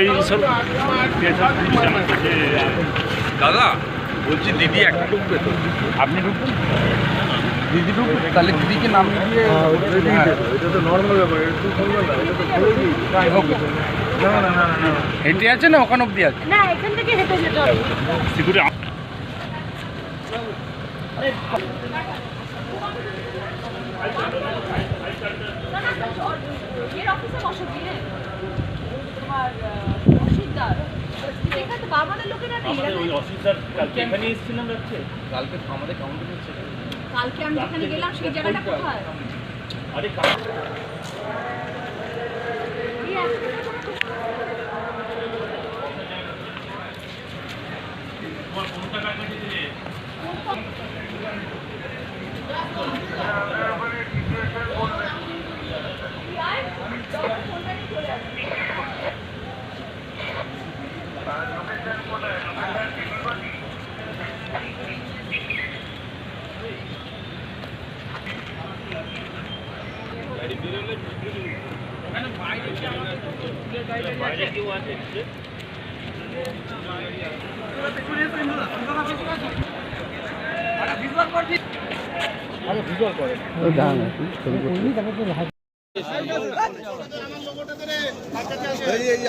এই সব দাদা বলছি দিদি একটা ঢুকবে তো আপনি ঢুকবেন দিদি ঢুকবে তাহলে দিদিকে নাম দিয়ে এটা তো নর্মাল ব্যাপার এটা তো না এটা তো বলে দিই না না না না না হেঁটে আছে না ওখান অব্দি আছে না এখান থেকে হেঁটে যেতে হবে সিকিউরিটি এর অফিসে বসো গিয়ে তোমার অসিদ্দার এখানে তো বাবানের লোকেরা এরা ওই অফিসার কালকে এখানে এসেছিলাম রাত্রে। কালকে আমাদের কাউন্টার হচ্ছে। কালকে আমি যেখানে গেলাম সেই জায়গাটা কোথায়? আরে কাল তোমার ফোনটা কাছে দিলে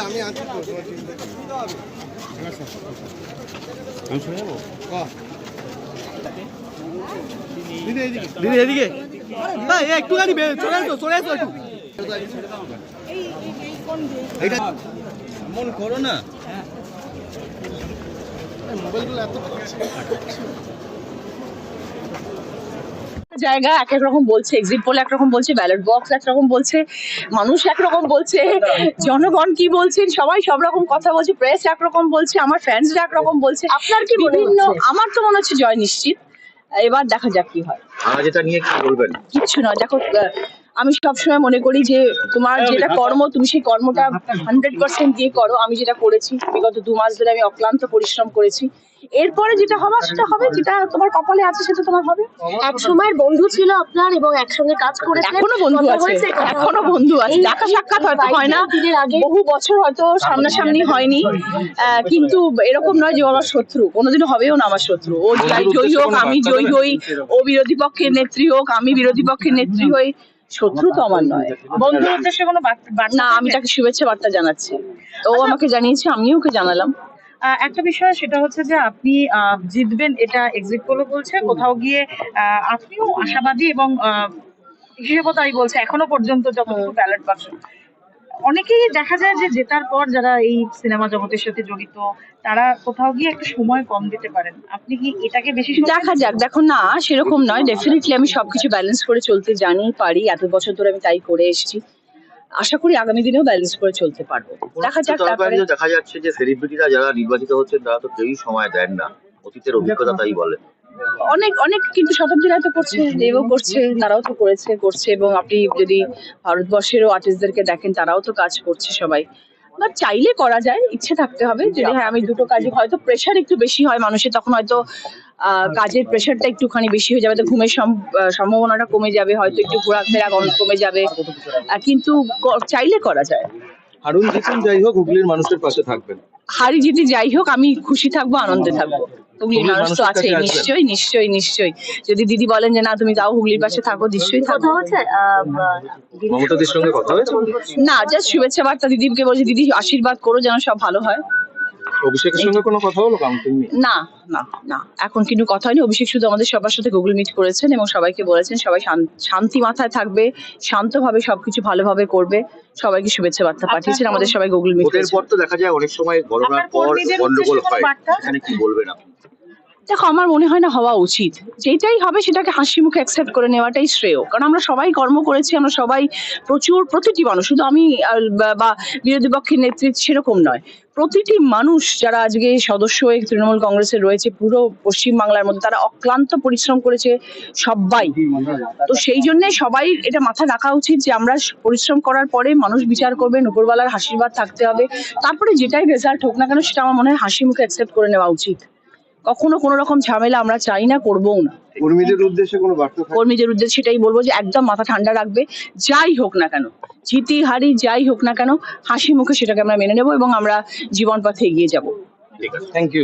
আমি আছি আমি শুনে যাব দিদি এইদিকে। দিদি এদিকে চলে আসো চলে আসো একটু। এটা মন করো না। মোবাইলগুলো এত জায়গা এক এক রকম বলছে এক্সিট পোল একরকম বলছে ব্যালট বক্স একরকম বলছে মানুষ একরকম বলছে জনগণ কি বলছেন সবাই সব রকম কথা বলছে প্রেস একরকম বলছে আমার ফ্যান্সরা একরকম বলছে। আপনার কি মনে বিভিন্ন আমার তো মনে হচ্ছে জয় নিশ্চিত। এবার দেখা যাক কি হয়। আর যেটা নিয়ে কি বলবেন? কিচ্ছু নয় দেখো আমি সবসময় মনে করি যে তোমার যেটা কর্ম তুমি সেই কর্মটা হান্ড্রেড পার্সেন্ট দিয়ে করো। আমি যেটা করেছি বিগত দু মাস ধরে আমি অক্লান্ত পরিশ্রম করেছি। এরপরে যেটা হবার সেটা হবে যেটা তোমার কপালে আছে সেটা তোমার হবে। এক সময়ের বন্ধু ছিল আপনার এবং একসঙ্গে কাজ করেছেন। এখনও বন্ধু আছে এখনও বন্ধু আছে। দেখা সাক্ষাৎ হয়তো হয় না। দিনের আগে বহু বছর হয়তো সামনাসামনি হয়নি। আহ, কিন্তু এরকম নয় যে আমার শত্রু। কোনোদিনও হবেও না আমার শত্রু। ও যাই জয়ী হোক আমি জয়ী হই। ও বিরোধী পক্ষের নেত্রী হোক আমি বিরোধী পক্ষের নেত্রী হই। শত্রু তো আমার নয়। বন্ধুর উদ্দেশ্যে কোনো বার্তা- না আমি তাকে শুভেচ্ছা বার্তা জানাচ্ছি। ও আমাকে জানিয়েছে আমিও ওকে জানালাম। আহ, একটা বিষয় সেটা হচ্ছে যে আপনি আহ, জিতবেন এটা এক্সিট পোলও বলছে কোথাও গিয়ে আহ, আপনিও আশাবাদী এবং আহ, হিসেবও তাই বলছে এখনও পর্যন্ত যতটুকু ব্যালট বাক্স অনেকেই দেখা যায় যে জেতার পর যারা এই সিনেমা জগতের সাথে জড়িত তারা কোথাও গিয়ে একটা সময় কম দিতে পারেন। আপনি কি এটাকে বেশি দেখা যাক দেখো না সেরকম নয়। ডেফিনেটলি আমি সবকিছু ব্যালেন্স করে চলতে জানি পারি। এত বছর ধরে আমি তাই করে এসেছি। আশা করি আগামী দিনেও ব্যালেন্স করে চলতে পারব। দেখা যাক তারপরে দেখা যাচ্ছে যে সেলিব্রিটিরা যারা নির্বাচিত হচ্ছেন তারা তো কেউই সময় দেন না। অতীতের অভিজ্ঞতা তাই বলে। অনেক অনেক কিন্তু শতাব্দীরা তো করছে দেবও করছে তারাও তো করেছে করছে এবং আপনি যদি ভারতবর্ষেরও আর্টিস্টদেরকে দেখেন তারাও তো কাজ করছে সবাই। বাট চাইলে করা যায় ইচ্ছে থাকতে হবে যদি হ্যাঁ আমি দুটো কাজে হয়তো প্রেশার একটু বেশি হয় মানুষের তখন হয়তো কাজের প্রেশারটা একটুখানি বেশি হয়ে যাবে তো ঘুমের সম্ভাবনাটা কমে যাবে হয়তো একটু ঘোরাফেরা কম- কমে যাবে। কিন্তু চাইলে করা যায়। হারুন জিতুন যাই হোক হুগলির মানুষের পাশে থাকবেন। হারি জিতে যাই হোক আমি খুশি থাকব আনন্দে থাকব। হুগলির মানুষ তো আছে নিশ্চয়ই নিশ্চয়ই নিশ্চয়ই। যদি দিদি বলেন যে না তুমি তাও হুগলির পাশে থাকো নিশ্চয়ই কথা থাকব হচ্ছে আহ, বা- মমতাদির সঙ্গে কথা হয়েছে? না জাস্ট শুভেচ্ছা বার্তা। দিদিকে বলছি দিদি আশীর্বাদ করো যেন সব ভালো হয়। অভিষেকের সঙ্গে কোনো কথা হলো কাউন্টিং নিয়ে না না না। এখন কিন্তু কথা হয়নি। অভিষেক শুধু আমাদের সবার সাথে গুগল মিট করেছেন এবং সবাইকে বলেছেন সবাই শান্তি মাথায় থাকবে শান্তভাবে সবকিছু ভালোভাবে করবে সবাইকে শুভেচ্ছা বার্তা পাঠিয়েছেন আমাদের সবাই গুগল মিট ভোটের পর তো দেখা যায় অনেক সময় গণনার পর গন্ডগোল হয়। এখানে কি বলবেন আপনি? দেখো, আমার মনে হয় না হওয়া উচিত। যেটাই হবে সেটাকে হাসি মুখে অ্যাকসেপ্ট করে নেওয়াটাই শ্রেয়। কারণ আমরা সবাই কর্ম করেছি, আমরা সবাই প্রচুর, প্রতিটি মানুষ, শুধু আমি বা- বিরোধী পক্ষের নেতৃত্ব সেরকম নয়। প্রতিটি মানুষ যারা আজকে সদস্য হয়ে তৃণমূল কংগ্রেসে রয়েছে, পুরো পশ্চিম বাংলার মধ্যে, তারা অক্লান্ত পরিশ্রম করেছে সবাই। তো সেই জন্য সবাই এটা মাথায় রাখা উচিত যে আমরা পরিশ্রম করার পরে মানুষ বিচার করবেন উপরওয়ালার আশীর্বাদ থাকতে হবে। তারপরে যেটাই রেজাল্ট হোক না কেন, সেটা আমার মনে হয় হাসি মুখে অ্যাকসেপ্ট করে নেওয়া উচিত। কখনো কোনো রকম ঝামেলা আমরা চাই না করবও না। কর্মীদের উদ্দেশ্যে কোনো বার্তা কর্মীদের উদ্দেশ্যে সেটাই বলব যে একদম মাথা ঠান্ডা রাখবে যাই হোক না কেন জিতি হারি যাই হোক না কেন হাসি মুখে সেটাকে আমরা মেনে নেব এবং আমরা জীবন পথে এগিয়ে যাব। Thank you